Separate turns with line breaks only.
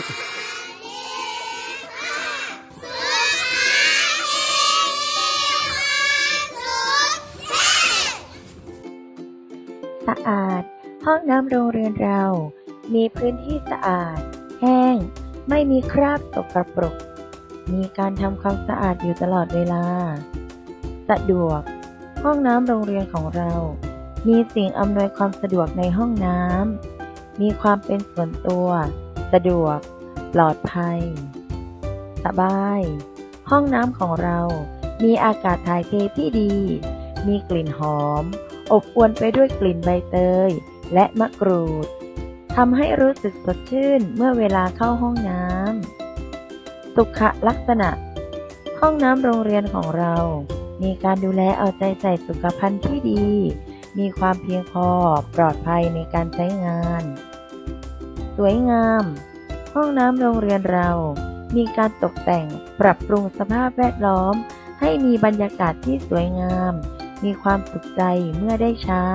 สะอาด ห้องน้ำโรงเรียนเรา มีพื้นที่สะอาด แห้ง ไม่มีคราบสกปรก มีการทำความสะอาดอยู่ตลอดเวลา สะดวก ห้องน้ำโรงเรียนของเรา มีสิ่งอำนวยความสะดวกในห้องน้ำมีความเป็นส่วนตัว สะดวก ปลอดภัย สบาย ห้องน้ำของเรา มีอากาศถ่ายเทที่ดี มีกลิ่นหอม อบอวลไปด้วยกลิ่นใบเตย และมะกรูดทำให้รู้สึกสดชื่นเมื่อเวลาเข้าห้องน้ำ สุขลักษณะ ห้องน้ำโรงเรียนของเรา มีการดูแลเอาใจใส่สุขภัณฑ์ที่ดี มีความเพียงพอปลอดภัยในการใช้งาน วยงาม ห้องน้ำโรงเรียนเรา มีการตกแต่งปรับปรุงสภาพแวดล้อม ให้มีบรรยากาศที่สวยงาม มีความสุขใจเมื่อได้ใช้